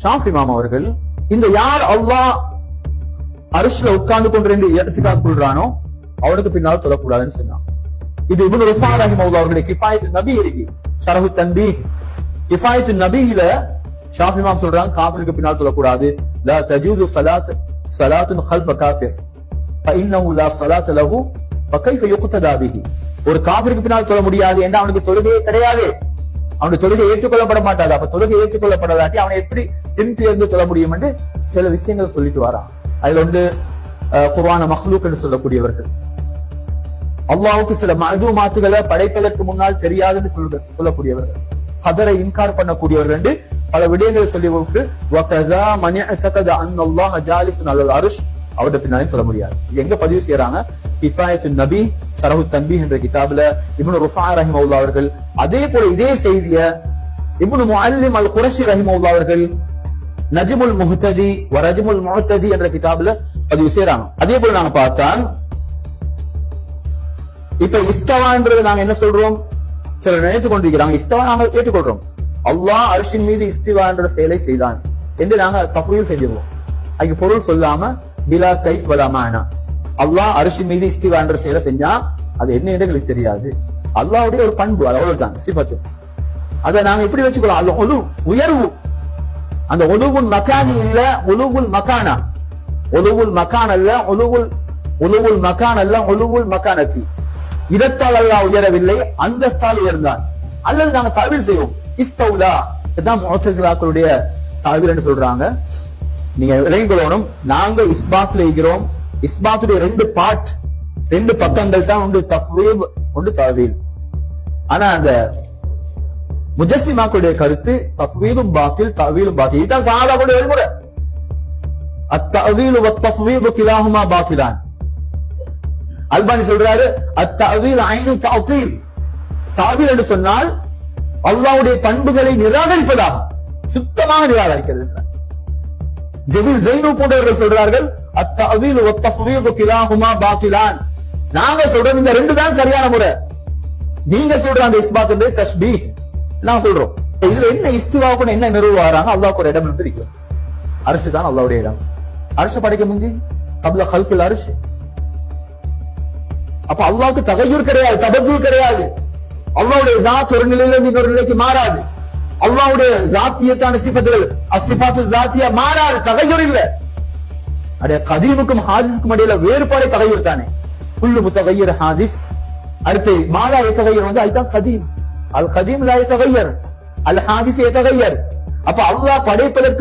ஷாஃபி மாம் அவர்கள் இந்த யார் அல்லாஹ் அரிசில உட்கார்ந்து கொண்டிருந்த இடத்துக்காக கொள்றானோ அவனுக்கு பின்னால் தொடக்கூடாதுன்னு சொன்னான். இது இபுன் ருஃபா ரஹிம் அவர்களுடைய கிஃபாயத்து நபி இருக்கு சரகு தம்பி கிஃபாயத்து நபியில ஷாஃபி மாம் சொல்றாங்க காபிலுக்கு பின்னால் சொல்லக்கூடாது லா தஜூது சலாத் சலாத்துன் ஹல்ஃப காஃபிர். ஃபஇன்னஹு லா சலாத் லஹு ஃபகைஃப யுக்ததா பிஹி. ஒரு காபிலுக்கு பின்னால் தொழ முடியாது ஏன்னா அவனுக்கு தொழுதே கிடையாது. அவனுடைய தொழுகை ஏற்றுக்கொள்ளப்பட மாட்டாது அப்ப தொழுகை ஏற்றுக்கொள்ளப்படாதாட்டி அவனை எப்படி பின் தேர்ந்து தொழ முடியும் என்று சில விஷயங்கள் சொல்லிட்டு வரான். அதுல வந்து குர்வான மஹ்லூக் என்று சொல்லக்கூடியவர்கள். அல்லாவுக்கு சில மது மாத்துகளை படைப்பதற்கு முன்னால் தெரியாதுன்னு சொல்ற சொல்லக்கூடியவர்கள். கதரை இன்கார் பண்ணக்கூடியவர்கள் என்று பல விடயங்களை சொல்லி அன் அல்லாஹ் ஜாலிசுன் அலல் அவருடைய பின்னாலே சொல்ல முடியாது. எங்க பதிவு செய்யறாங்க? கிஃபாயத்து நபி சரஹு தன்பி என்ற கிதாபில் இப்னு ருஃபா ரஹிமவுல்லா அவர்கள் அதே போல இதே செய்திய இப்னு முஅல்லிம் அல் குரஷி ரஹிமவுல்லா அவர்கள் நஜ்முல் முஹ்ததி வரஜ்முல் முஹ்ததி என்ற கிதாபில் பதிவு செய்யறாங்க அதே போல நாங்க பார்த்தால் இப்ப இஸ்தவான்றது நாங்க என்ன சொல்றோம்? சில நினைத்துக் கொண்டிருக்கிறாங்க இஸ்தவா நாங்க ஏற்றுக்கொள்றோம். அல்லாஹ் அரிசின் மீது இஸ்திவா என்ற செயலை செய்தான். என்று நாங்க தஃவீல் செஞ்சிருவோம். அதுக்கு பொருள் சொல்லாம பிலா கை வலாமானா அல்லாஹ் அரிசி மீது இஸ்திவா என்ற செயலை செஞ்சா அது என்ன என்று எங்களுக்கு தெரியாது. அல்லாவுடைய ஒரு பண்பு அது அவ்வளவுதான் சிபத்து அதை நாங்க எப்படி வச்சுக்கலாம்? அது ஒலு உயர்வு. அந்த ஒலுவுல் மக்கானி இல்ல ஒலுவுல் மக்கானா ஒலுவுல் மக்கான் அல்ல ஒலுவுல் ஒலுவுல் மக்கான் அல்ல ஒலுவுல் மக்கானத்தி இடத்தால் அல்லா உயரவில்லை அந்தஸ்தால் உயர்ந்தான். அல்லது நாங்க தவிர செய்வோம். இஸ்தௌலா இதுதான் முத்தசிலாக்களுடைய தாவீர் என்று சொல்றாங்க. நீங்க விளங்கிக் கொள்ளணும் நாங்க இஸ்பாத்ல இருக்கிறோம் இஸ்பாத்துடைய ரெண்டு பார்ட் ரெண்டு பக்கங்கள் தான் உண்டு தஃவீவ் உண்டு தவீல் ஆனா அந்த முஜஸ்ஸிமாக்களுடைய கருத்து தஃவீலும் பாத்தில் தவீலும் பாத்தில். இதுதான் சஹாபாக்களுடைய வழிமுறை. அத்தவீல் வத்தஃவீல் கிலாஹுமா பாத்திலான். அல்பானி சொல்றாரு அத்தவீல் ஐனு தஅதீல் தாவீல் என்று சொன்னால் அல்லாவுடைய பண்புகளை நிராகரிப்பதாகும். சுத்தமாக நிராகரிக்கிறது. ஜெபில் ஜெய்னு போன்றவர்கள் சொல்றார்கள் அத்தவில் வத்தஃவீல் கிலாஹுமா பாத்திலான். நாங்க சொல்றோம் இந்த ரெண்டு தான் சரியான முறை. நீங்க சொல்ற அந்த இஸ்பாத் தஸ்பீ நான் சொல்றோம். இதுல என்ன இஸ்திவாவுக்கு என்ன நிறுவாராங்க அல்லாவுக்கு ஒரு இடம் இருந்து இருக்கு. அரசு தான் அல்லாவுடைய இடம். அரசு படைக்க முந்தி கபல ஹல்கில் அரசு. அப்ப அல்லாவுக்கு தகையூர் கிடையாது தபத்தூர் கிடையாது. அல்லாவுடைய ஜாத் ஒரு நிலையில இருந்து இன்னொரு நிலைக்கு மாறாது. அல்லாவுடைய ஜாத்தியத்தான சிபத்துகள் அசிபாத்து ஜாத்தியா மாறாது தகையூர் இல்ல. அடைய கதீமுக்கும் ஹாதிஸுக்கும் இடையில வேறுபாடே தகையூர் தானே. புல்லு முத்தகையர் ஹாதிஸ். அடுத்து மாலா எத்தகையர் வந்து அதுதான் கதீம். அல் கதீம் லா எத்தகையர் அல் ஹாதிஸ் எத்தகையர் அப்ப அல்லாஹ் படைப்பதற்கு